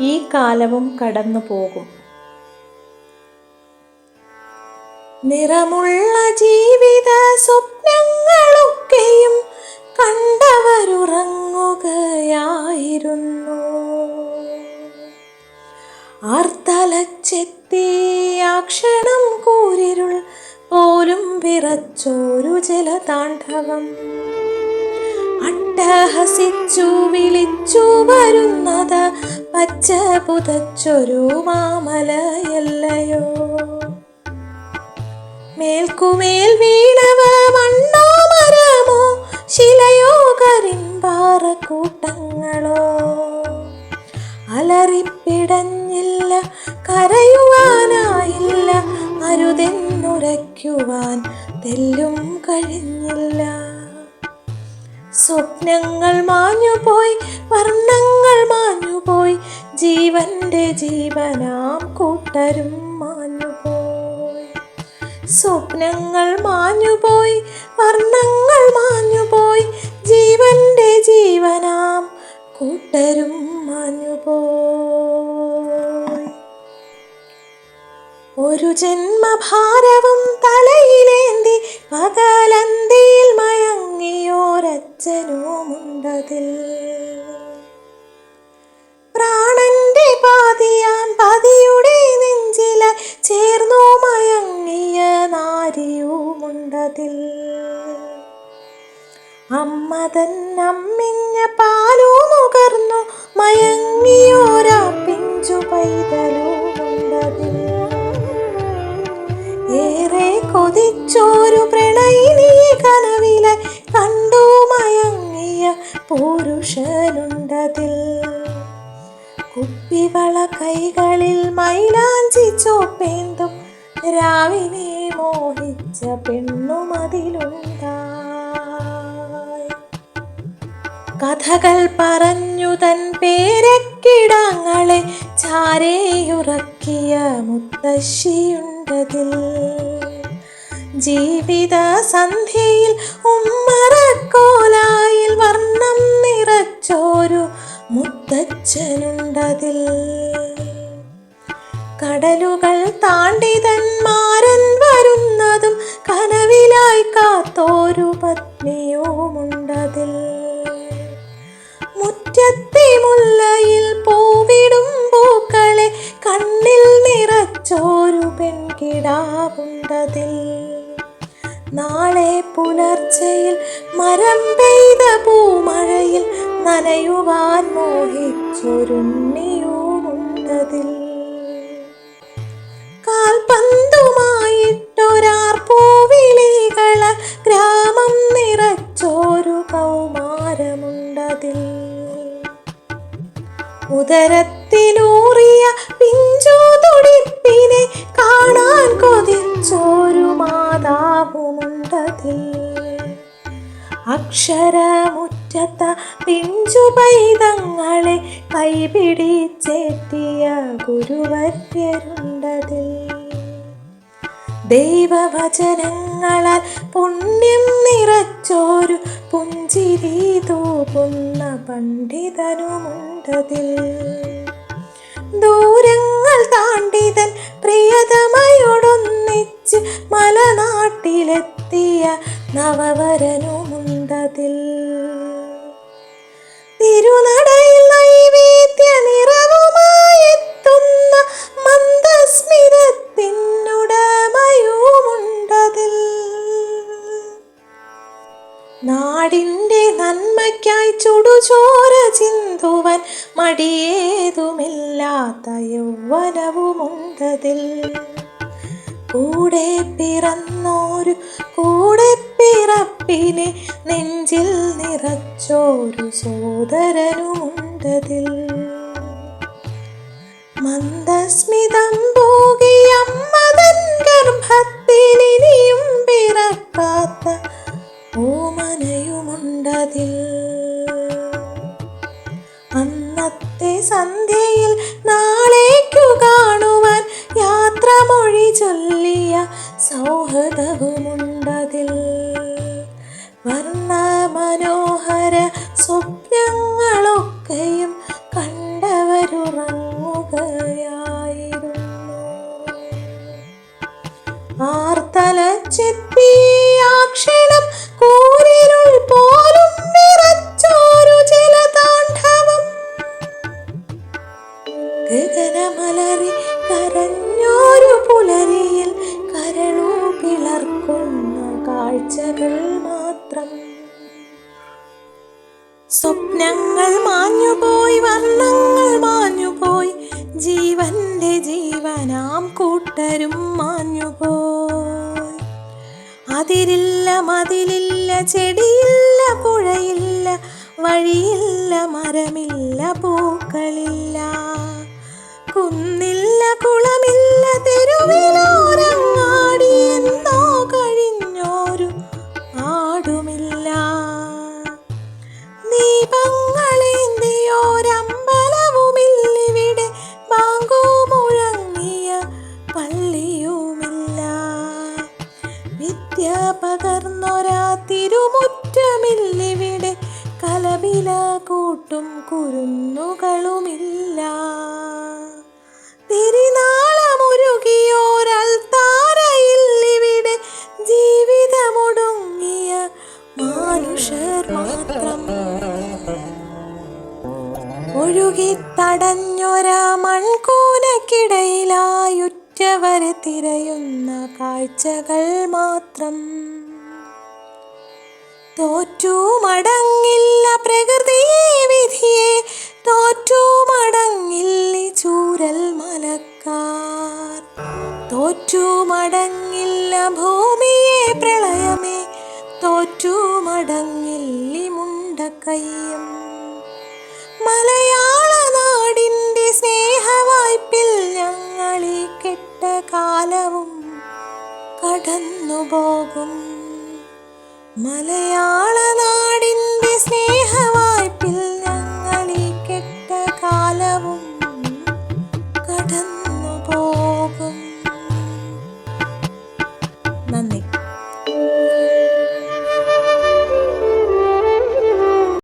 ഈ കാലവും കടന്നു പോകും. നിറമുള്ള ജീവിത സ്വപ്നങ്ങളൊക്കെയും കണ്ടവരുറങ്ങുകയായിരുന്നു. ആർത്തലച്ചെത്തി ആ ക്ഷണം കൂരിരുൾ പോലും വിറച്ചോരു ജലതാണ്ഡവം. അട്ടഹസിച്ചു പച്ച പുതച്ചൊരു മാമലയല്ലയോ? മേൽക്കുമേൽ വീണവ മണ്ണോ മരമോ ശിലയോ കരിമ്പാറ കൂട്ടങ്ങളോ അലറിപ്പിടഞ്ഞില്ല കരയുവാനായില്ല അരുതെന്നുരയ്ക്കുവാൻ തെല്ലും കഴിഞ്ഞില്ല. സ്വപ്നങ്ങൾ മാഞ്ഞുപോയി വർണങ്ങൾ മാഞ്ഞുപോയി ജീവന്റെ ജീവനാം കൂട്ടരും മാഞ്ഞുപോയി. സ്വപ്നങ്ങൾ മാഞ്ഞുപോയി വർണങ്ങൾ മാഞ്ഞുപോയി ജീവന്റെ ജീവനാം കൂട്ടരും മാഞ്ഞുപോയി. ഒരു ജന്മഭാരവും തലയിലേന്തി പകലന്തിയിൽ നാരിയുമുണ്ടതിൽ അമ്മ തന്നമ്മിഞ്ഞ പാലോ മുകർന്നു മയങ്ങിയോരാ പിഞ്ചു കണ്ടതിൽ. ഏറെ കൊതിച്ചോരു പ്രണയിനി കനവിലെ കണ്ടു മയങ്ങിയ പുരുഷനുണ്ടതിൽ. കുപ്പിവള കൈകളിൽ മൈലാഞ്ചി ചോപ്പേന്തും രാവിനെ മോഹിച്ച പെണ്ണുമതിലുണ്ടായി. കഥകൾ പറഞ്ഞു തൻ പേരക്കിടങ്ങളെ ചാരയുറക്കിയ മുത്തശ്ശിയുണ്ടതിൽ. ജീവിത സന്ധ്യയിൽ ഉമ്മറക്കോലായിൽ വർണം നിറച്ചോരു മുത്തച്ഛനുണ്ടതിൽ. കടലുകൾ താണ്ടി തന്മാരൻ പത്നിയുമുണ്ടതിൽ. മുറ്റത്തെ മുല്ലയിൽ പൂവിടും പൂക്കളെ കണ്ണിൽ നിറച്ചോരു പെൺകിടാവുണ്ടതിൽ. നാളെ പുലർച്ചയിൽ മരം പെയ്ത പൂമഴയിൽ നനയുവാൻ മോഹിച്ചൊരുണ്ണിയുമുണ്ടതിൽ ഉദരത്തിലൂറിയ പിഞ്ചു തുടിപ്പിനെ കാണാൻ കൊതിച്ചോരു മാതാവുമുണ്ടതിൽ അക്ഷരമുറ്റത്ത പിഞ്ചു പൈതങ്ങളെ കൈപിടിച്ചെത്തിയ ഗുരുവര്യരുണ്ടതിൽ ദൈവവചനങ്ങളാൽ പുണ്യം നിറച്ചോരു പുഞ്ചിരി തോകുന്ന പണ്ഡിതനുമുണ്ടതിൽ. ദൂരങ്ങൾ താണ്ടിതൻ പ്രിയതമയോടൊന്നിച്ച് മലനാട്ടിലെത്തിയ നവവരനുമുണ്ടതിൽ. നന്മയ്ക്കായി ചുടുചോര ചിന്തുവൻ മടിയേതുമില്ലാത്ത യൗവനവുമുണ്ടതിൽ. കൂടെ പിറന്നോരു കൂടെ പിറപ്പിനെ നെഞ്ചിൽ നിറച്ചോരു സോദരനുമുണ്ടതിൽ. മന്ദസ്മിതം പോകിയമ്മതൻ ഗർഭത്തിൽ ഇനിയും പിറക്കാത്ത കണ്ടതിൽ അന്നത്തെ സന്ധ്യയിൽ നാളേക്കു കാണുവാൻ യാത്ര മൊഴി ചൊല്ലിയ സൗഹൃദവുമുണ്ടതിൽ വർണ മനോഹര സ്വപ്നങ്ങളൊക്കെയും കണ്ടവരുറങ്ങുകയായിരുന്നു. ആർത്തലച്ചെത്തി ആ പിളർക്കുന്ന കാഴ്ചകൾ മാത്രം. സ്വപ്നങ്ങൾ മാഞ്ഞുപോയി വർണങ്ങൾ മാഞ്ഞുപോയി ജീവന്റെ ജീവനാം കൂട്ടരും മാഞ്ഞുപോയി. അതിരില്ല മതിലില്ല ചെടിയില്ല പുഴയില്ല വഴിയില്ല മരമില്ല പൂക്കളില്ല. കുന്നില്ല കുളമില്ല തെരുവിലോരങ്ങാടി കലപില കൂട്ടും കുരുന്നുകളുമില്ല. തിരിനാളമുരുകിയോരൽത്താരയില്ലിവിടെ ജീവിതമൊടുങ്ങിയ മനുഷ്യർ മാത്രം. ഒഴുകിത്തടഞ്ഞൊരാ മൺകൂനക്കിടയിലായുറ്റവരെ തിരയുന്ന കാഴ്ചകൾ മാത്രം. തോറ്റു മടങ്ങില്ല പ്രകൃതിയെ വിധിയെ തോറ്റു മടങ്ങില്ല ചൂരൽ മലക്കാർ തോറ്റു മടങ്ങില്ല ഭൂമിയെ പ്രളയമേ തോറ്റു മടങ്ങില്ലി മുണ്ടക്കയ്യം. മലയാള നാടിന്റെ സ്നേഹവായ്പിൽ ഞങ്ങളീ കെട്ട കാലവും കടന്നുപോകും. മലയാള സ്നേഹ